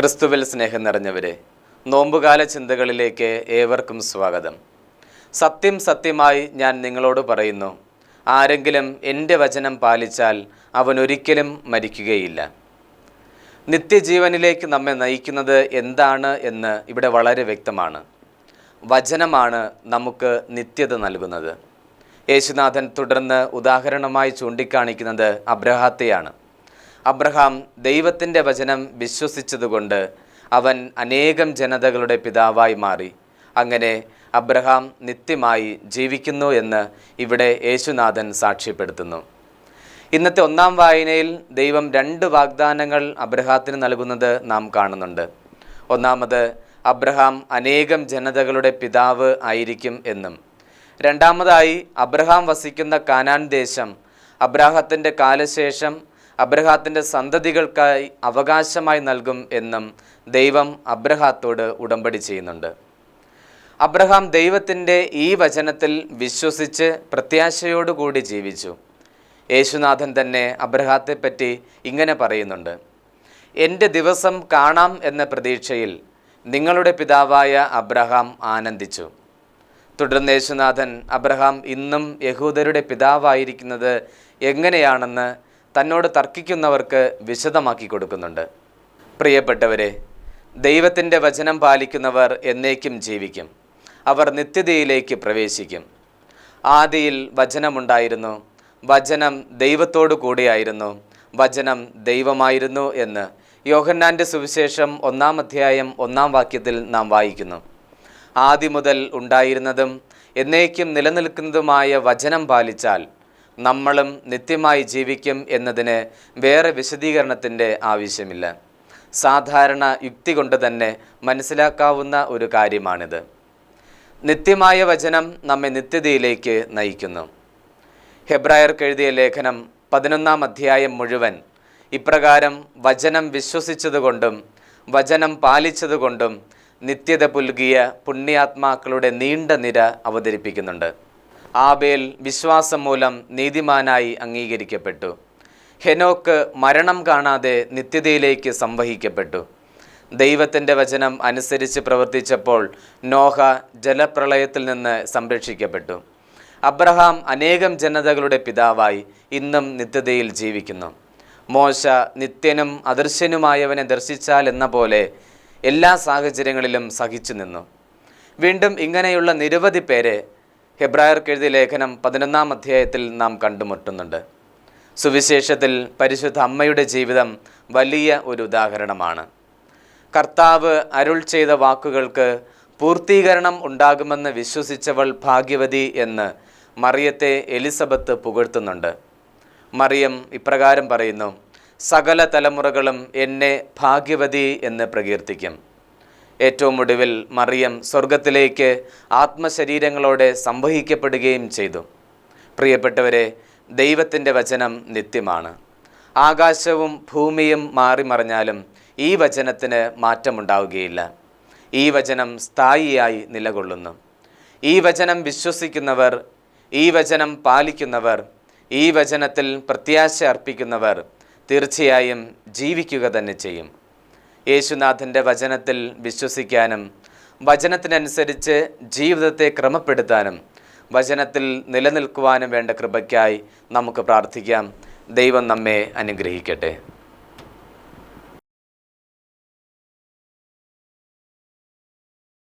ക്രിസ്തുവിൽ സ്നേഹം നിറഞ്ഞവരെ നോമ്പുകാല ചിന്തകളിലേക്ക് ഏവർക്കും സ്വാഗതം. സത്യം സത്യമായി ഞാൻ നിങ്ങളോട് പറയുന്നു. ആരെങ്കിലും എന്റെ വചനം പാലിച്ചാൽ അവൻ ഒരിക്കലും മരിക്കുകയില്ല. നിത്യജീവനിലേക്ക് നമ്മെ നയിക്കുന്നത് എന്താണ് എന്ന് ഇവിടെ വളരെ വ്യക്തമാണ്. വചനമാണ് നമുക്ക് നിത്യത നൽകുന്നത്. യേശുനാഥൻ തുടർന്ന് ഉദാഹരണമായി ചൂണ്ടിക്കാണിക്കുന്നത് അബ്രഹാത്തെയാണ്. അബ്രഹാം ദൈവത്തിന്റെ വചനം വിശ്വസിച്ചതുകൊണ്ട് അവൻ അനേകം ജനതകളുടെ പിതാവായി മാറി. അങ്ങനെ അബ്രഹാം നിത്യമായി ജീവിക്കുന്നു എന്ന് ഇവിടെ യേശുനാഥൻ സാക്ഷ്യപ്പെടുത്തുന്നു. ഇന്നത്തെ ഒന്നാം വായനയിൽ ദൈവം രണ്ട് വാഗ്ദാനങ്ങൾ അബ്രഹാത്തിന് നൽകുന്നത് നാം കാണുന്നുണ്ട്. ഒന്നാമത് അബ്രഹാം അനേകം ജനതകളുടെ പിതാവ് ആയിരിക്കും എന്നും. രണ്ടാമതായി അബ്രഹാം വസിക്കുന്ന കാനാൻ ദേശം അബ്രാഹത്തിന്റെ കാലശേഷം അബ്രഹാത്തിന്റെ സന്തതികൾക്കായി അവകാശമായി നൽകും എന്നും ദൈവം അബ്രഹാത്തോട് ഉടമ്പടി ചെയ്യുന്നുണ്ട്. അബ്രഹാം ദൈവത്തിന്റെ ഈ വചനത്തിൽ വിശ്വസിച്ച് പ്രത്യാശയോടുകൂടി ജീവിച്ചു. യേശുനാഥൻ തന്നെ അബ്രഹാത്തെപ്പറ്റി ഇങ്ങനെ പറയുന്നുണ്ട് എന്റെ ദിവസം കാണാം എന്ന പ്രതീക്ഷയിൽ നിങ്ങളുടെ പിതാവായ അബ്രഹാം ആനന്ദിച്ചു. തുടർന്ന് യേശുനാഥൻ അബ്രഹാം ഇന്നും യഹൂദരുടെ പിതാവായിരിക്കുന്നത് എങ്ങനെയാണെന്ന് തന്നോട് തർക്കിക്കുന്നവർക്ക് വിശദമാക്കി കൊടുക്കുന്നുണ്ട്. പ്രിയപ്പെട്ടവരെ ദൈവത്തിന്റെ വചനം പാലിക്കുന്നവർ എന്നേക്കും ജീവിക്കും. അവർ നിത്യതയിലേക്ക് പ്രവേശിക്കും. ആദിയിൽ വചനമുണ്ടായിരുന്നു. വചനം ദൈവത്തോടു കൂടിയായിരുന്നു. വചനം ദൈവമായിരുന്നു എന്ന് യോഹന്നാന്റെ സുവിശേഷം ഒന്നാം അധ്യായം ഒന്നാം വാക്യത്തിൽ നാം വായിക്കുന്നു. ആദി മുതൽ ഉണ്ടായിരുന്നതും എന്നേക്കും നിലനിൽക്കുന്നതുമായ വചനം പാലിച്ചാൽ നമ്മളും നിത്യമായി ജീവിക്കും എന്നതിന് വേറെ വിശദീകരണത്തിന്റെ ആവശ്യമില്ല. സാധാരണ യുക്തി കൊണ്ട് തന്നെ മനസ്സിലാക്കാവുന്ന ഒരു കാര്യമാണിത്. നിത്യമായ വചനം നമ്മെ നിത്യതയിലേക്ക് നയിക്കുന്നു. ഹെബ്രായർക്ക് എഴുതിയ ലേഖനം പതിനൊന്നാം അധ്യായം മുഴുവൻ ഇപ്രകാരം വചനം വിശ്വസിച്ചതുകൊണ്ടും വചനം പാലിച്ചതുകൊണ്ടും നിത്യത പുൽകിയ പുണ്യാത്മാക്കളുടെ നീണ്ട നിര അവതരിപ്പിക്കുന്നുണ്ട്. ആബേൽ വിശ്വാസം മൂലം നീതിമാനായി അംഗീകരിക്കപ്പെട്ടു. ഹെനോക്ക് മരണം കാണാതെ നിത്യതയിലേക്ക് സംവഹിക്കപ്പെട്ടു. ദൈവത്തിന്റെ വചനം അനുസരിച്ച് പ്രവർത്തിച്ചപ്പോൾ നോഹ ജലപ്രളയത്തിൽ നിന്ന് സംരക്ഷിക്കപ്പെട്ടു. അബ്രഹാം അനേകം ജനതകളുടെ പിതാവായി ഇന്നും നിത്യതയിൽ ജീവിക്കുന്നു. മോശ നിത്യനും അദൃശ്യനുമായവനെ ദർശിച്ചാൽ എന്ന പോലെ എല്ലാ സാഹചര്യങ്ങളിലും സഹിച്ചു നിന്നു വീണ്ടും ഇങ്ങനെയുള്ള നിരവധി പേരെ ഹെബ്രായർക്ക് എഴുതിയ ലേഖനം പതിനൊന്നാം അധ്യായത്തിൽ നാം കണ്ടുമുട്ടുന്നുണ്ട്. സുവിശേഷത്തിൽ പരിശുദ്ധ അമ്മയുടെ ജീവിതം വലിയ ഒരു ഉദാഹരണമാണ്. കർത്താവ് അരുൾ ചെയ്ത വാക്കുകൾക്ക് പൂർത്തീകരണം ഉണ്ടാകുമെന്ന് വിശ്വസിച്ചവൾ ഭാഗ്യവതി എന്ന് മറിയത്തെ എലിസബത്ത് പുകഴ്ത്തുന്നുണ്ട്. മറിയം ഇപ്രകാരം പറയുന്നു സകല തലമുറകളും എന്നെ ഭാഗ്യവതി എന്ന് പ്രകീർത്തിക്കും. ഏറ്റവും ഒടുവിൽ മറിയം സ്വർഗത്തിലേക്ക് ആത്മശരീരങ്ങളോടെ സംവഹിക്കപ്പെടുകയും ചെയ്തു. പ്രിയപ്പെട്ടവരെ ദൈവത്തിന്റെ വചനം നിത്യമാണ്. ആകാശവും ഭൂമിയും മാറി മറിഞ്ഞാലും ഈ വചനത്തിന് മാറ്റമുണ്ടാവുകയില്ല. ഈ വചനം സ്ഥായിയായി നിലകൊള്ളുന്നു. ഈ വചനം വിശ്വസിക്കുന്നവർ ഈ വചനം പാലിക്കുന്നവർ ഈ വചനത്തിൽ പ്രത്യാശ അർപ്പിക്കുന്നവർ തീർച്ചയായും ജീവിക്കുക തന്നെ ചെയ്യും. യേശുനാഥന്റെ വചനത്തിൽ വിശ്വസിക്കാനും വചനത്തിനനുസരിച്ച് ജീവിതത്തെ ക്രമപ്പെടുത്താനും വചനത്തിൽ നിലനിൽക്കുവാനും വേണ്ട കൃപയ്ക്കായി നമുക്ക് പ്രാർത്ഥിക്കാം. ദൈവം നമ്മെ അനുഗ്രഹിക്കട്ടെ.